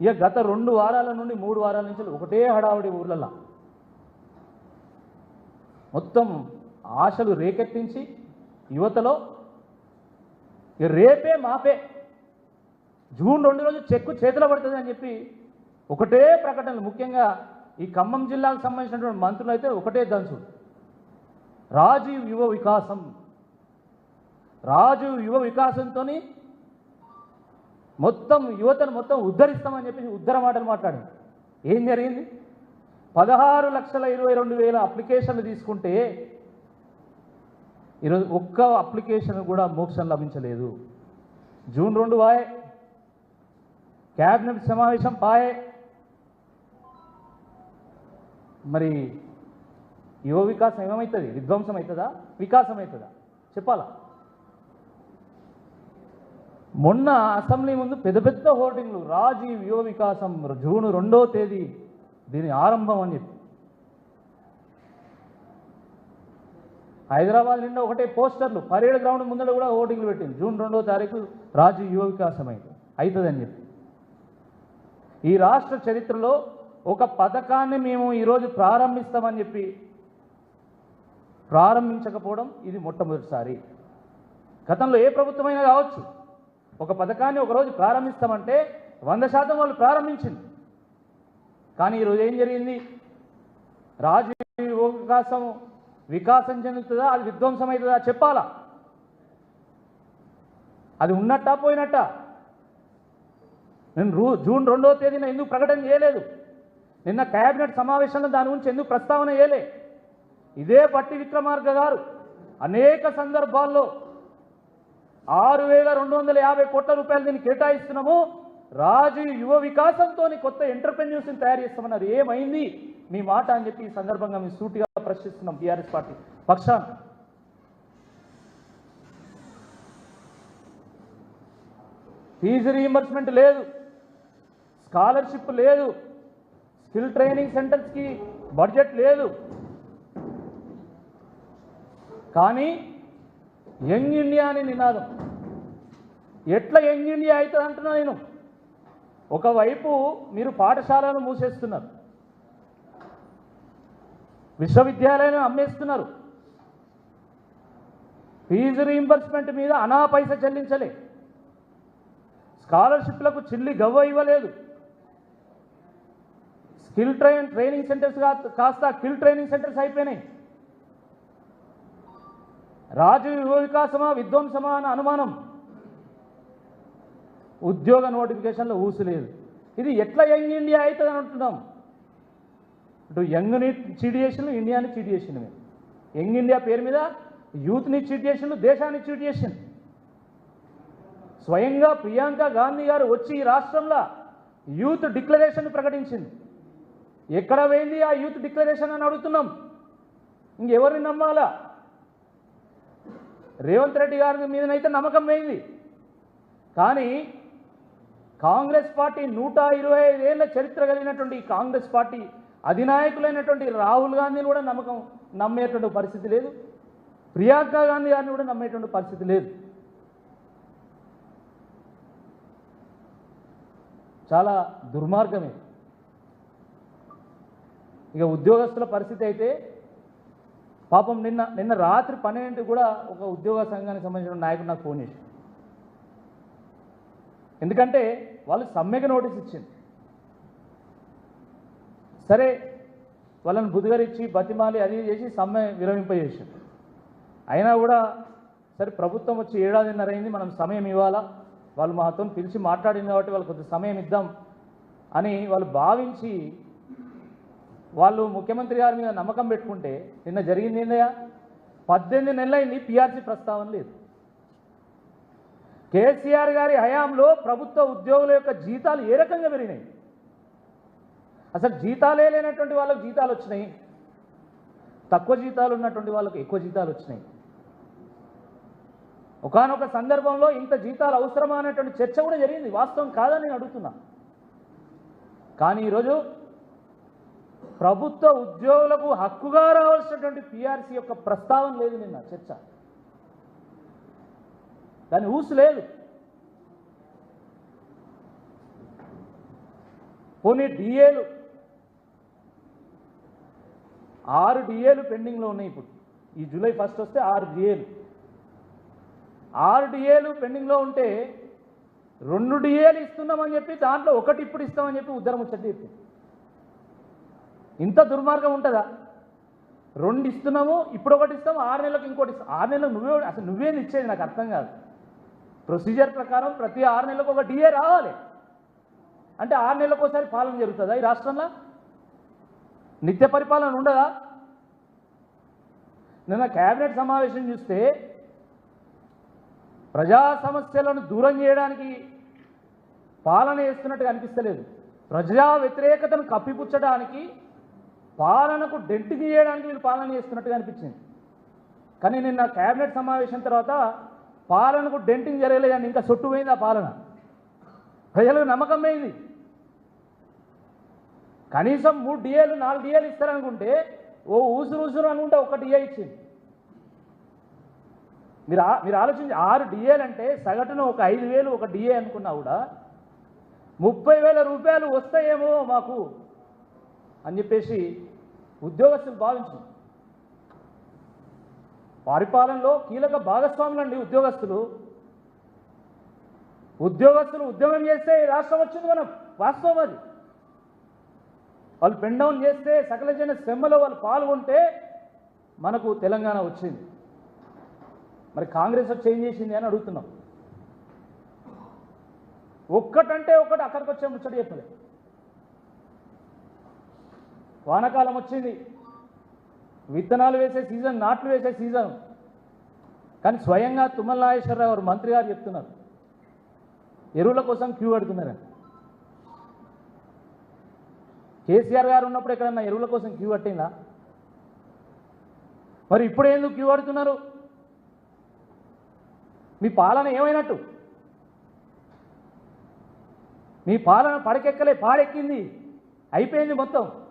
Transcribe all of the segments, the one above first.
ఇక గత రెండు వారాల నుండి మూడు వారాల నుంచి ఒకటే హడావుడి ఊర్లలో మొత్తం ఆశలు రేకెత్తించి యువతలో ఇక రేపే మాపే. జూన్ రెండు రోజులు చెక్కు చేతిలో పడుతుంది అని చెప్పి ఒకటే ప్రకటనలు. ముఖ్యంగా ఈ ఖమ్మం జిల్లాకు సంబంధించినటువంటి మంత్రులు అయితే ఒకటే దంచు. రాజీవ్ యువ వికాసం. రాజు యువ వికాసంతో మొత్తం యువతను మొత్తం ఉద్ధరిస్తామని చెప్పి ఉద్ధర మాటలు మాట్లాడింది. ఏం జరిగింది? పదహారు లక్షల ఇరవై రెండు వేల అప్లికేషన్లు తీసుకుంటే ఈరోజు ఒక్క అప్లికేషన్ కూడా మోక్షం లభించలేదు. జూన్ రెండు వాయే. క్యాబినెట్ సమావేశం పాయే. మరి యువ వికాసం ఏమవుతుంది? విధ్వంసం అవుతుందా? వికాసం అవుతుందా? చెప్పాలా? మొన్న అసెంబ్లీ ముందు పెద్ద పెద్ద హోర్డింగ్లు రాజీవ్ యువ వికాసం జూన్ రెండో తేదీ దీని ఆరంభం అని చెప్పి. హైదరాబాద్ నిండా ఒకటే పోస్టర్లు పరేడ్ గ్రౌండ్ ముందర కూడా హోర్డింగ్లు పెట్టింది. జూన్ రెండో తారీఖు రాజీవ్ యువ వికాసం అయింది అవుతుందని చెప్పి. ఈ రాష్ట్ర చరిత్రలో ఒక పథకాన్ని మేము ఈరోజు ప్రారంభిస్తామని చెప్పి ప్రారంభించకపోవడం ఇది మొట్టమొదటిసారి. గతంలో ఏ ప్రభుత్వమైనా కావచ్చు. ఒక పథకాన్ని ఒకరోజు ప్రారంభిస్తామంటే వంద శాతం వాళ్ళు ప్రారంభించింది. కానీ ఈరోజు ఏం జరిగింది? రాజు అవకాశం వికాసం వికాసం చెందుతుందా? అది విధ్వంసం అవుతుందా? చెప్పాలా? అది ఉన్నట్టా పోయినట్టా? నేను రూ జూన్ రెండో తేదీన ఎందుకు ప్రకటన చేయలేదు? నిన్న కేబినెట్ సమావేశంలో దాని గురించి ఎందుకు ప్రస్తావన చేయలే? ఇదే పట్టి విక్రమార్క గారు అనేక సందర్భాల్లో ఆరు వేల రెండు వందల యాభై కోట్ల రూపాయలు దీన్ని కేటాయిస్తున్నాము. రాజు యువ వికాసంతో కొత్త ఎంటర్ప్రెన్యూర్స్ని తయారు చేస్తామన్నారు. ఏమైంది? మీ మాట అని చెప్పి ఈ సందర్భంగా మేము సూటిగా ప్రశ్నిస్తున్నాం టీఆర్ఎస్ పార్టీ. పక్షాన. ఫీజు రీఎంబర్స్మెంట్ లేదు. స్కాలర్షిప్ లేదు. స్కిల్ ట్రైనింగ్ సెంటర్స్కి బడ్జెట్ లేదు. కానీ యంగ్ ఇండియా అని నినాదం. ఎట్లా యంగ్ ఇండియా అవుతుంది అంటున్నా నేను. ఒకవైపు మీరు పాఠశాలను మూసేస్తున్నారు. విశ్వవిద్యాలయాలను అమ్మేస్తున్నారు. ఫీజు రీయింబర్స్మెంట్ మీద అనా పైస చెల్లించలే. స్కాలర్షిప్లకు చిల్లి గవ్వ ఇవ్వలేదు. స్కిల్ ట్రైన్ ట్రైనింగ్ సెంటర్స్ కా- కాస్త కిల్ ట్రైనింగ్ సెంటర్స్ అయిపోయినాయి. రాజు యువ వికాసమా విధ్వంసమా అన్న అనుమానం. ఉద్యోగ నోటిఫికేషన్లో ఊసలేదు ఇది ఎట్లా యంగ్ ఇండియా అవుతుంది అని అంటున్నాం. ఇటు యంగ్ని చీట్ చేసిన ఇండియాని చీట్ చేసిన యంగ్ ఇండియా పేరు మీద యూత్ని చీట్ చేసిన దేశాన్ని చీట్ చేసిన స్వయంగా ప్రియాంక గాంధీ గారు వచ్చి ఈ రాష్ట్రంలో యూత్ డిక్లరేషన్ ప్రకటించింది. ఎక్కడ పోయింది ఆ యూత్ డిక్లరేషన్ అని అడుగుతున్నాం. ఇంకెవరిని నమ్మాలా? రేవంత్ రెడ్డి గారి మీదనైతే నమ్మకం పోయింది. కానీ కాంగ్రెస్ పార్టీ నూట ఇరవై ఐదేళ్ళ చరిత్ర కలిగినటువంటి కాంగ్రెస్ పార్టీ అధినాయకులైనటువంటి రాహుల్ గాంధీని కూడా నమ్మకం నమ్మేటువంటి పరిస్థితి లేదు. ప్రియాంక గాంధీ గారిని కూడా నమ్మేటువంటి పరిస్థితి లేదు. చాలా దుర్మార్గమే. ఇక ఉద్యోగస్తుల పరిస్థితి అయితే పాపం నిన్న నిన్న రాత్రి పన్నెండింటికి కూడా ఒక ఉద్యోగ సంఘానికి సంబంధించిన నాయకుడు నాకు ఫోన్ చేసి ఎందుకంటే వాళ్ళు సమ్మెకి నోటీస్ ఇచ్చింది. సరే వాళ్ళని బుధగరిచ్చి బతిమాలి అది చేసి సమ్మె విరమింపజేసింది అయినా కూడా సరే ప్రభుత్వం వచ్చి ఏడాదిన్నర అయింది మనం సమయం ఇవ్వాలా? వాళ్ళు మాతో పిలిచి మాట్లాడింది కాబట్టి వాళ్ళు కొద్ది సమయం ఇద్దాం అని వాళ్ళు భావించి వాళ్ళు ముఖ్యమంత్రి గారి మీద నమ్మకం పెట్టుకుంటే నిన్న జరిగింది ఏందయ్యా? పద్దెనిమిది నెలలైంది పిఆర్సీ ప్రస్తావన లేదు. కేసీఆర్ గారి హయాంలో ప్రభుత్వ ఉద్యోగుల యొక్క జీతాలు ఏ రకంగా పెరిగినాయి? అసలు జీతాలే లేనటువంటి వాళ్ళకి జీతాలు వచ్చినాయి. తక్కువ జీతాలు ఉన్నటువంటి వాళ్ళకి ఎక్కువ జీతాలు వచ్చినాయి. ఒకానొక సందర్భంలో ఇంత జీతాలు అవసరమా అనేటువంటి చర్చ కూడా జరిగింది. వాస్తవం కాదని నేను అడుగుతున్నా. కానీ ఈరోజు ప్రభుత్వ ఉద్యోగులకు హక్కుగా రావాల్సినటువంటి పిఆర్సీ యొక్క ప్రస్తావన లేదు నిన్న చర్చ. దాని ఊసు లేదు. కొన్ని డిఏలు ఆరు డిఏలు పెండింగ్లో ఉన్నాయి ఇప్పుడు. ఈ జూలై ఫస్ట్ వస్తే ఆరు డిఏలు ఆరు డిఏలు పెండింగ్లో ఉంటే రెండు డిఏలు ఇస్తున్నామని చెప్పి దాంట్లో ఒకటి ఇప్పుడు ఇస్తామని చెప్పి ఉద్దరం ముచ్చట చెప్పింది. ఇంత దుర్మార్గం ఉంటుందా? రెండు ఇస్తున్నాము ఇప్పుడు ఒకటి ఇస్తాము ఆరు నెలలకు ఇంకోటి ఇస్తాం ఆరు నెలలకు నువ్వే అసలు నువ్వేది ఇచ్చేది నాకు అర్థం కాదు. ప్రొసీజర్ ప్రకారం ప్రతి ఆరు నెలలకు ఒక డిఏ రావాలి. అంటే ఆరు నెలలకు ఒకసారి పాలన జరుగుతుందా ఈ రాష్ట్రంలో? నిత్య పరిపాలన ఉండదా? నిన్న కేబినెట్ సమావేశం చూస్తే ప్రజా సమస్యలను దూరం చేయడానికి పాలన చేస్తున్నట్టుగా అనిపిస్తలేదు. ప్రజా వ్యతిరేకతను కప్పిపుచ్చడానికి పాలనకు డెంట్ గీయడానికి వీళ్ళు పాలన చేస్తున్నట్టుగా అనిపించింది. కానీ నిన్న క్యాబినెట్ సమావేశం తర్వాత పాలనకు డెంటింగ్ జరగలేదండి ఇంకా సొట్టుపోయింది ఆ పాలన. ప్రజలకు నమ్మకం పోయింది. కనీసం మూడు డిఏలు నాలుగు డిఏలు ఇస్తారనుకుంటే ఓ ఊసురు ఊసురు అనుకుంటే ఒక డిఏ ఇచ్చింది. మీరు మీరు ఆలోచించి ఆరు డిఏలు అంటే సగటున ఒక ఐదు వేలు ఒక డిఏ అనుకున్నా కూడా ముప్పై వేల రూపాయలు వస్తాయేమో మాకు. అని చెప్పేసి ఉద్యోగస్తులు భావించింది పరిపాలనలో కీలక భాగస్వాములండి ఉద్యోగస్తులు. ఉద్యోగస్తులు ఉద్యమం చేస్తే రాష్ట్రం వచ్చింది మనం వాస్తవం అది. వాళ్ళు పెన్ డౌన్ చేస్తే సకల జన శ్రమలో వాళ్ళు పాల్గొంటే మనకు తెలంగాణ వచ్చింది. మరి కాంగ్రెస్ చేంజ్ చేసింది అని అడుగుతున్నాం. ఒక్కటంటే ఒక్కటి అక్కడికి వచ్చే ముచ్చట చెప్పలేదు. వానకాలం వచ్చింది. విత్తనాలు వేసే సీజన్ నాట్లు వేసే సీజన్. కానీ స్వయంగా తుమ్మల నాగేశ్వరరావు గారు మంత్రి గారు చెప్తున్నారు. ఎరువుల కోసం క్యూ కడుతున్నారని. కేసీఆర్ గారు ఉన్నప్పుడు ఎక్కడన్నా ఎరువుల కోసం క్యూ కట్టిందా? మరి ఇప్పుడు ఎందుకు క్యూ కడుతున్నారు? మీ పాలన ఏమైనట్టు? మీ పాలన పడకెక్కలే పాడెక్కింది. అయిపోయింది మొత్తం.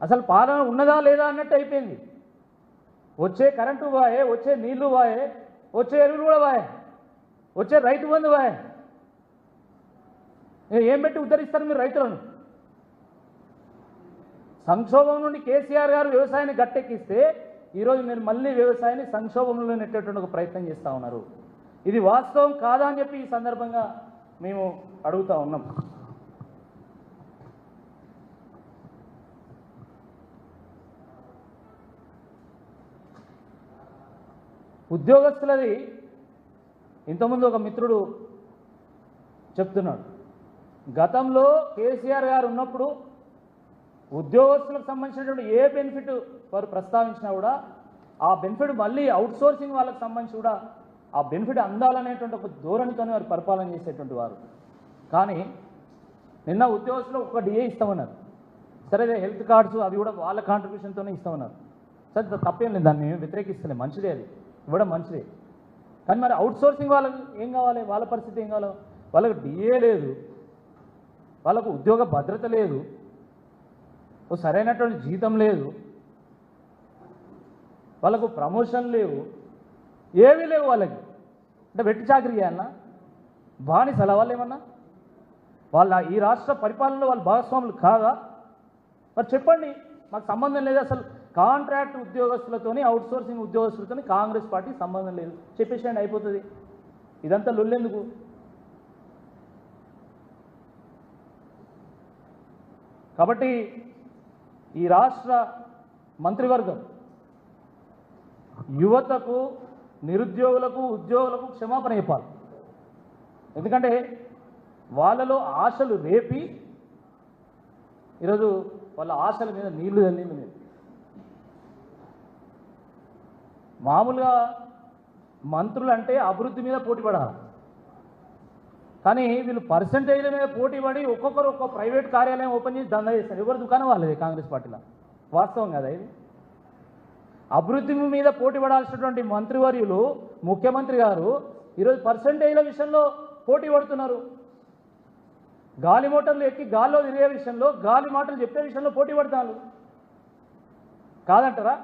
అసలు పాలన ఉన్నదా లేదా అన్నట్టు అయిపోయింది. వచ్చే కరెంటు వాయే వచ్చే నీళ్ళు వాయే వచ్చే ఎరువులు కూడా వాయే వచ్చే రైతు బంధు వాయే. ఏం పెట్టి ఉద్ధరిస్తారు మీరు రైతులను? సంక్షోభం నుండి కేసీఆర్ గారు వ్యవసాయాన్ని గట్టెక్కిస్తే ఈరోజు మీరు మళ్ళీ వ్యవసాయాన్ని సంక్షోభంలో నెట్టేటువంటి ఒక ప్రయత్నం చేస్తూ ఉన్నారు. ఇది వాస్తవం కాదా అని చెప్పి ఈ సందర్భంగా మేము అడుగుతా ఉన్నాం. ఉద్యోగస్తులది. ఇంతకుముందు ఒక మిత్రుడు చెప్తున్నాడు గతంలో కేసీఆర్ గారు ఉన్నప్పుడు ఉద్యోగస్తులకు సంబంధించినటువంటి ఏ బెనిఫిట్ వారు ప్రస్తావించినా కూడా ఆ బెనిఫిట్ మళ్ళీ అవుట్సోర్సింగ్ వాళ్ళకి సంబంధించి కూడా ఆ బెనిఫిట్ అందాలనేటువంటి ఒక ధోరణితోనే వారు పరిపాలన చేసేటువంటి వారు. కానీ నిన్న ఉద్యోగస్తులు ఒక డిఏ ఇస్తామన్నారు. సరే హెల్త్ కార్డ్స్ అవి కూడా వాళ్ళ కాంట్రిబ్యూషన్తోనే ఇస్తామన్నారు. సరే తప్పేం లేదు దాన్ని మేము వ్యతిరేకిస్తలే మంచిదే అది. ఇవ్వడం మంచిదే. కానీ మరి అవుట్ సోర్సింగ్ వాళ్ళకి ఏం కావాలి? వాళ్ళ పరిస్థితి ఏం కావాలి? వాళ్ళకి డిఏ లేదు. వాళ్ళకు ఉద్యోగ భద్రత లేదు. ఓ సరైనటువంటి జీతం లేదు. వాళ్ళకు ప్రమోషన్ లేవు. ఏమీ లేవు వాళ్ళకి. అంటే వెట్టి చాకరీ చేయాలన్నా బాని వాళ్ళు ఏమన్నా? వాళ్ళ ఈ రాష్ట్ర పరిపాలనలో వాళ్ళ భాగస్వాములు కాదా? మరి చెప్పండి. మాకు సంబంధం లేదు అసలు. కాంట్రాక్ట్ ఉద్యోగస్తులతోని అవుట్ సోర్సింగ్ ఉద్యోగస్తులతోని కాంగ్రెస్ పార్టీ సంబంధం లేదు. చెప్పేసేయండి అయిపోతుంది. ఇదంతా లొల్లెందుకు? కాబట్టి ఈ రాష్ట్ర మంత్రివర్గం యువతకు నిరుద్యోగులకు ఉద్యోగులకు క్షమాపణ చెప్పాలి. ఎందుకంటే వాళ్ళలో ఆశలు రేపి ఈరోజు వాళ్ళ ఆశల మీద నీళ్ళు చల్లింది మీరు మామూలుగా మంత్రులు అంటే అభివృద్ధి మీద పోటీ పడాలి. కానీ వీళ్ళు పర్సంటేజ్ల మీద పోటీ పడి ఒక్కొక్కరు ఒక్కొక్క ప్రైవేట్ కార్యాలయం ఓపెన్ చేసి దందా చేస్తారు. ఎవరు దుకాణం వాళ్ళది కాంగ్రెస్ పార్టీలో? వాస్తవం కదా ఇది? అభివృద్ధి మీద పోటీ పడాల్సినటువంటి మంత్రివర్యులు ముఖ్యమంత్రి గారు ఈరోజు పర్సంటేజ్ల విషయంలో పోటీ పడుతున్నారు. గాలి మోటార్లు ఎక్కి గాల్లో తిరిగే విషయంలో గాలి మాటలు చెప్పే విషయంలో పోటీ పడతారు కాదంటారా?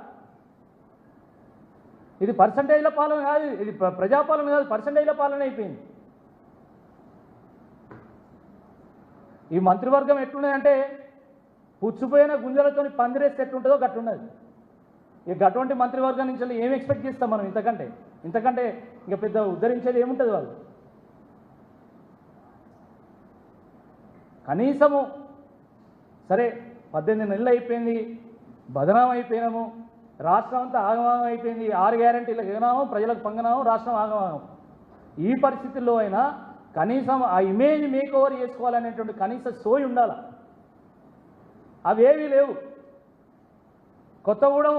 ఇది పర్సంటేజ్ల పాలన కాదు ఇది ప్రజాపాలన కాదు పర్సంటేజ్ల పాలన అయిపోయింది. ఈ మంత్రివర్గం ఎట్లున్నదంటే పుచ్చిపోయిన గుంజలతో పందిరేస్తే ఎట్లుంటుందో గట్టున్నది ఇక అటువంటి మంత్రివర్గం నుంచి ఏం ఎక్స్పెక్ట్ చేస్తాం మనం ఇంతకంటే? ఇంతకంటే ఇంకా పెద్ద ఉద్ధరించేది ఏముంటుంది వాళ్ళు? కనీసము సరే పద్దెనిమిది నెలలు అయిపోయింది బదనాం అయిపోయినాము రాష్ట్రం అంతా ఆగమాగం అయిపోయింది. ఆరు గ్యారంటీలకు ఎగనాము ప్రజలకు పంగనాము రాష్ట్రం ఆగమాగం. ఈ పరిస్థితుల్లో అయినా కనీసం ఆ ఇమేజ్ మేక్ ఓవర్ చేసుకోవాలనేటువంటి కనీస సోయి ఉండాలి. అవేవీ లేవు. కొత్తగూడెం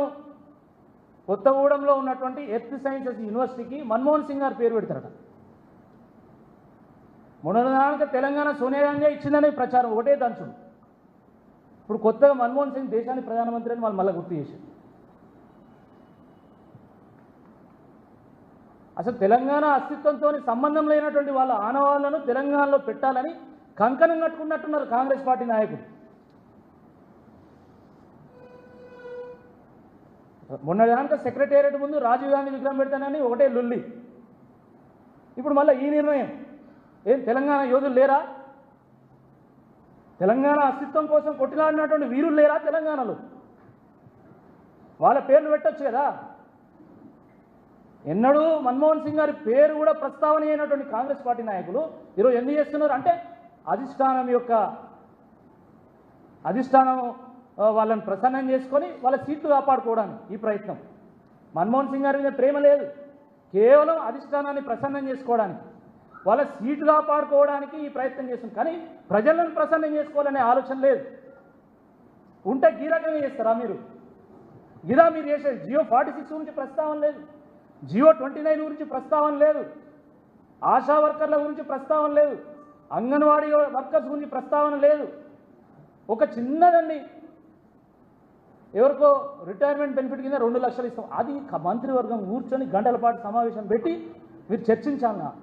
కొత్తగూడెంలో ఉన్నటువంటి ఎర్త్ సైన్సెస్ యూనివర్సిటీకి మన్మోహన్ సింగ్ గారు పేరు పెడతారట. మొన్నదానిక తెలంగాణ సోనియా గాంధీ ఇచ్చిందనే ప్రచారం ఒకటే దంచుడు ఇప్పుడు కొత్తగా మన్మోహన్ సింగ్ దేశానికి ప్రధానమంత్రి అని వాళ్ళు మళ్ళీ గుర్తు చేశారు. అసలు తెలంగాణ అస్తిత్వంతో సంబంధం లేనటువంటి వాళ్ళ ఆనవాళ్ళను తెలంగాణలో పెట్టాలని కంకణం కట్టుకున్నట్టున్నారు కాంగ్రెస్ పార్టీ నాయకులు. మొన్న దాంట్లో సెక్రటేరియట్ ముందు రాజీవ్ గాంధీ విగ్రహం పెడతానని ఒకటే లొల్లి. ఇప్పుడు మళ్ళీ ఈ నిర్ణయం. ఏం తెలంగాణ యోధులు లేరా? తెలంగాణ అస్తిత్వం కోసం కొట్టిలాడినటువంటి వీరులు లేరా తెలంగాణలో? వాళ్ళ పేర్లు పెట్టొచ్చు కదా. ఎన్నడూ మన్మోహన్ సింగ్ గారి పేరు కూడా ప్రస్తావన అయినటువంటి కాంగ్రెస్ పార్టీ నాయకులు ఈరోజు ఎందుకు చేస్తున్నారు? అంటే అధిష్టానం యొక్క అధిష్టానం వాళ్ళని ప్రసన్నం చేసుకొని వాళ్ళ సీట్లు కాపాడుకోవడానికి ఈ ప్రయత్నం. మన్మోహన్ సింగ్ గారి మీద ప్రేమ లేదు. కేవలం అధిష్టానాన్ని ప్రసన్నం చేసుకోవడానికి వాళ్ళ సీటు కాపాడుకోవడానికి ఈ ప్రయత్నం చేస్తుంది కానీ ప్రజలను ప్రసన్నం చేసుకోవాలనే ఆలోచన లేదు. ఉంటే ఈ రకంగా చేస్తారా మీరు? ఇదా మీరు చేసేది జియో ఫార్టీ సిక్స్ గురించి ప్రస్తావన లేదు. జియో ట్వంటీ నైన్ గురించి ప్రస్తావన లేదు. ఆశా వర్కర్ల గురించి ప్రస్తావన లేదు. అంగన్వాడీ వర్కర్స్ గురించి ప్రస్తావన లేదు. ఒక చిన్నదండి. ఎవరికో రిటైర్మెంట్ బెనిఫిట్ కింద రెండు లక్షలు ఇస్తాం. అది మంత్రివర్గం కూర్చొని గంటల పాటు సమావేశం పెట్టి మీరు చర్చించాలా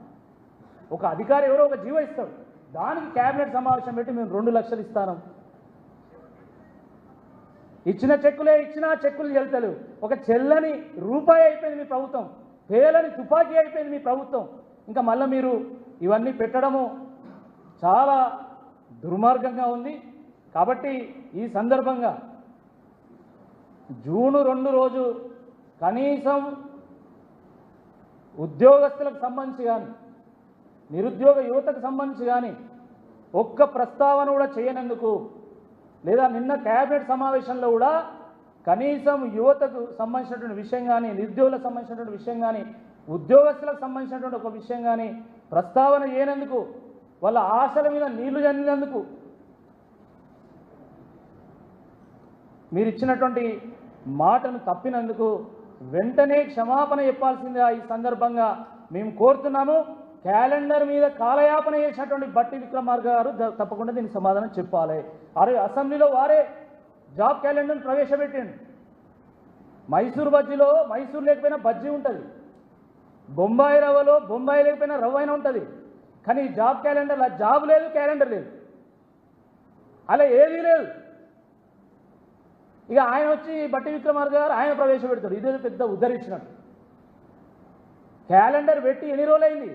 ఒక అధికారి ఎవరో ఒక జీవో ఇస్తాడు. దానికి క్యాబినెట్ సమావేశం పెట్టి మేము రెండు లక్షలు ఇస్తాను. ఇచ్చిన చెక్కులే ఇచ్చిన చెక్కులు చెల్తలు. ఒక చెల్లని రూపాయి అయిపోయింది మీ ప్రభుత్వం. పేలని తుపాకీ అయిపోయింది మీ ప్రభుత్వం. ఇంకా మళ్ళీ మీరు ఇవన్నీ పెట్టడము చాలా దుర్మార్గంగా ఉంది. కాబట్టి ఈ సందర్భంగా జూను రెండు రోజు కనీసం ఉద్యోగస్తులకు సంబంధించి కానీ నిరుద్యోగ యువతకు సంబంధించి కానీ ఒక్క ప్రస్తావన కూడా చేయనందుకు లేదా నిన్న క్యాబినెట్ సమావేశంలో కూడా కనీసం యువతకు సంబంధించినటువంటి విషయం కానీ నిరుద్యోగులకు సంబంధించినటువంటి విషయం కానీ ఉద్యోగస్తులకు సంబంధించినటువంటి ఒక విషయం కానీ ప్రస్తావన చేయనందుకు వాళ్ళ ఆశల మీద నీళ్ళు చల్లినందుకు మీరు ఇచ్చినటువంటి మాటను తప్పినందుకు వెంటనే క్షమాపణ చెప్పాల్సిందిగా ఈ సందర్భంగా మేము కోరుతున్నాము. క్యాలెండర్ మీద కాలయాపన చేసినటువంటి బట్టి విక్రమార్క గారు తప్పకుండా దీనికి సమాధానం చెప్పాలి. అరే అసెంబ్లీలో వారే జాబ్ క్యాలెండర్ని ప్రవేశపెట్టండి. మైసూర్ బజ్జీలో మైసూర్ లేకపోయినా బజ్జీ ఉంటుంది. బొంబాయి రవ్వలో బొంబాయి లేకపోయినా రవ్వ అయినా ఉంటుంది. కానీ జాబ్ క్యాలెండర్లో జాబ్ లేదు క్యాలెండర్ లేదు. అలా ఏదీ లేదు. ఇక ఆయన వచ్చి బట్టి విక్రమార్క గారు ఆయన ప్రవేశపెడతాడు ఇదే పెద్ద ఉద్ధరించినట్టు క్యాలెండర్ పెట్టి ఎన్ని రోజులైంది?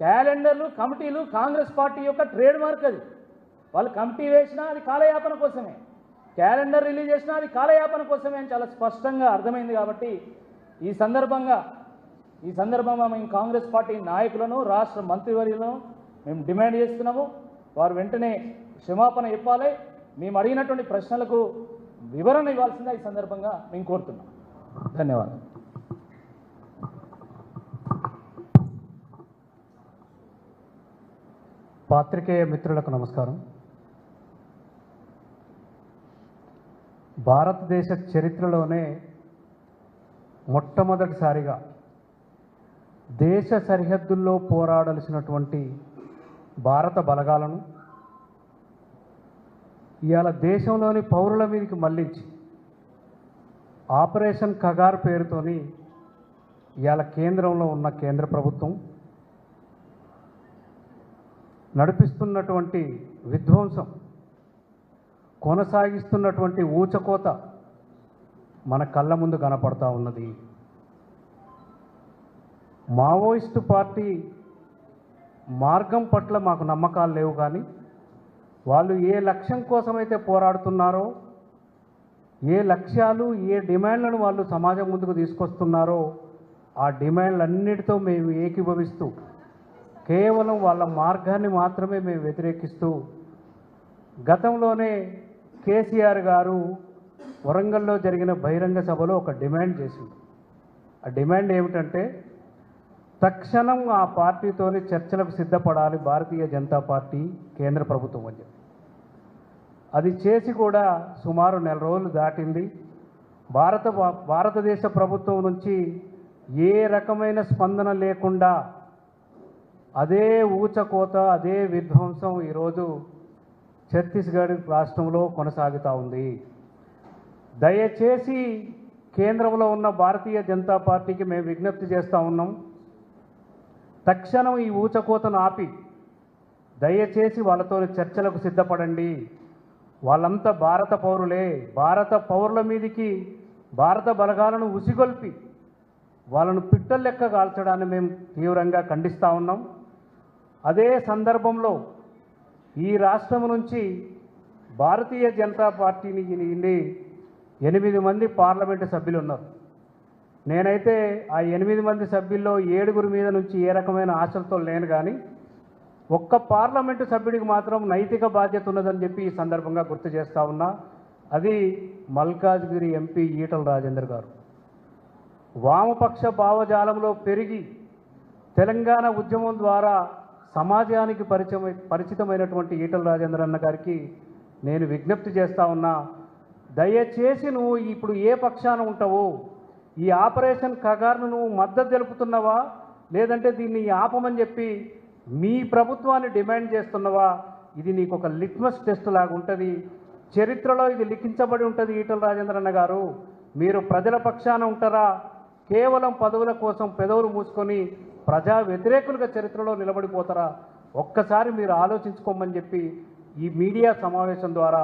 క్యాలెండర్లు కమిటీలు కాంగ్రెస్ పార్టీ యొక్క ట్రేడ్ మార్క్ అది. వాళ్ళు కమిటీ వేసినా అది కాలయాపన కోసమే. క్యాలెండర్ రిలీజ్ చేసినా అది కాలయాపన కోసమే అని చాలా స్పష్టంగా అర్థమైంది కాబట్టి ఈ సందర్భంగా ఈ సందర్భంగా మేము కాంగ్రెస్ పార్టీ నాయకులను రాష్ట్ర మంత్రివర్యులను మేము డిమాండ్ చేస్తున్నాము. వారు వెంటనే క్షమాపణ చెప్పాలి. మేము అడిగినటువంటి ప్రశ్నలకు వివరణ ఇవ్వాల్సిందే ఈ సందర్భంగా మేము కోరుతున్నాం. ధన్యవాదాలు. పాత్రికేయ మిత్రులకు నమస్కారం. భారతదేశ చరిత్రలోనే మొట్టమొదటిసారిగా దేశ సరిహద్దుల్లో పోరాడాల్సినటువంటి భారత బలగాలను ఇవాళ దేశంలోని పౌరుల మీదకి మళ్ళించి ఆపరేషన్ కగార్ పేరుతోని ఇవాళ కేంద్రంలో ఉన్న కేంద్ర ప్రభుత్వం నడిపిస్తున్నటువంటి విధ్వంసం కొనసాగిస్తున్నటువంటి ఊచకోత మన కళ్ళ ముందు కనపడతా ఉన్నది. మావోయిస్టు పార్టీ మార్గం పట్ల మాకు నమ్మకాలు లేవు కానీ వాళ్ళు ఏ లక్ష్యం కోసమైతే పోరాడుతున్నారో ఏ లక్ష్యాలు ఏ డిమాండ్లను వాళ్ళు సమాజం ముందుకు తీసుకొస్తున్నారో ఆ డిమాండ్లన్నిటితో మేము ఏకీభవిస్తూ కేవలం వాళ్ళ మార్గాన్ని మాత్రమే మేము వ్యతిరేకిస్తూ గతంలోనే కేసీఆర్ గారు వరంగల్లో జరిగిన బహిరంగ సభలో ఒక డిమాండ్ చేసింది ఆ డిమాండ్ ఏమిటంటే తక్షణం ఆ పార్టీతోనే చర్చలకు సిద్ధపడాలి భారతీయ జనతా పార్టీ కేంద్ర ప్రభుత్వం అని చెప్పి. అది చేసి కూడా సుమారు నెల రోజులు దాటింది. భారత భారతదేశ ప్రభుత్వం నుంచి ఏ రకమైన స్పందన లేకుండా అదే ఊచకోత అదే విధ్వంసం ఈరోజు ఛత్తీస్గఢ్ రాష్ట్రంలో కొనసాగుతూ ఉంది. దయచేసి కేంద్రంలో ఉన్న భారతీయ జనతా పార్టీకి మేము విజ్ఞప్తి చేస్తూ ఉన్నాం. తక్షణం ఈ ఊచకోతను ఆపి దయచేసి వాళ్ళతో చర్చలకు సిద్ధపడండి. వాళ్ళంతా భారత పౌరులే. భారత పౌరుల మీదికి భారత బలగాలను ఉసిగొల్పి వాళ్ళను పిట్టలు లెక్క కాల్చడాన్ని మేము తీవ్రంగా ఖండిస్తూ ఉన్నాం. అదే సందర్భంలో ఈ రాష్ట్రం నుంచి భారతీయ జనతా పార్టీని ఎనిమిది మంది పార్లమెంటు సభ్యులు ఉన్నారు. నేనైతే ఆ ఎనిమిది మంది సభ్యుల్లో ఏడుగురి మీద నుంచి ఏ రకమైన ఆశలతో లేను కానీ ఒక్క పార్లమెంటు సభ్యుడికి మాత్రం నైతిక బాధ్యత ఉన్నదని చెప్పి ఈ సందర్భంగా గుర్తు చేస్తా ఉన్నా. అది మల్కాజ్గిరి ఎంపీ ఈటల రాజేందర్ గారు. వామపక్ష భావజాలంలో పెరిగి తెలంగాణ ఉద్యమం ద్వారా సమాజానికి పరిచయం పరిచితమైనటువంటి ఈటల రాజేంద్ర అన్న గారికి నేను విజ్ఞప్తి చేస్తా ఉన్నా దయచేసి నువ్వు ఇప్పుడు ఏ పక్షాన ఉంటావు ఈ ఆపరేషన్ కగార్ను నువ్వు మద్దతు తెలుపుతున్నావా లేదంటే దీన్ని ఆపమని చెప్పి మీ ప్రభుత్వాన్ని డిమాండ్ చేస్తున్నావా ఇది నీకు ఒక లిట్మస్ టెస్ట్ లాగా ఉంటుంది. చరిత్రలో ఇది లిఖించబడి ఉంటుంది ఈటల రాజేంద్రన్న గారు. మీరు ప్రజల పక్షాన ఉంటారా? కేవలం పదవుల కోసం పెదవులు మూసుకొని ప్రజా వ్యతిరేకులుగా చరిత్రలో నిలబడిపోతారా? ఒక్కసారి మీరు ఆలోచించుకోమని చెప్పి ఈ మీడియా సమావేశం ద్వారా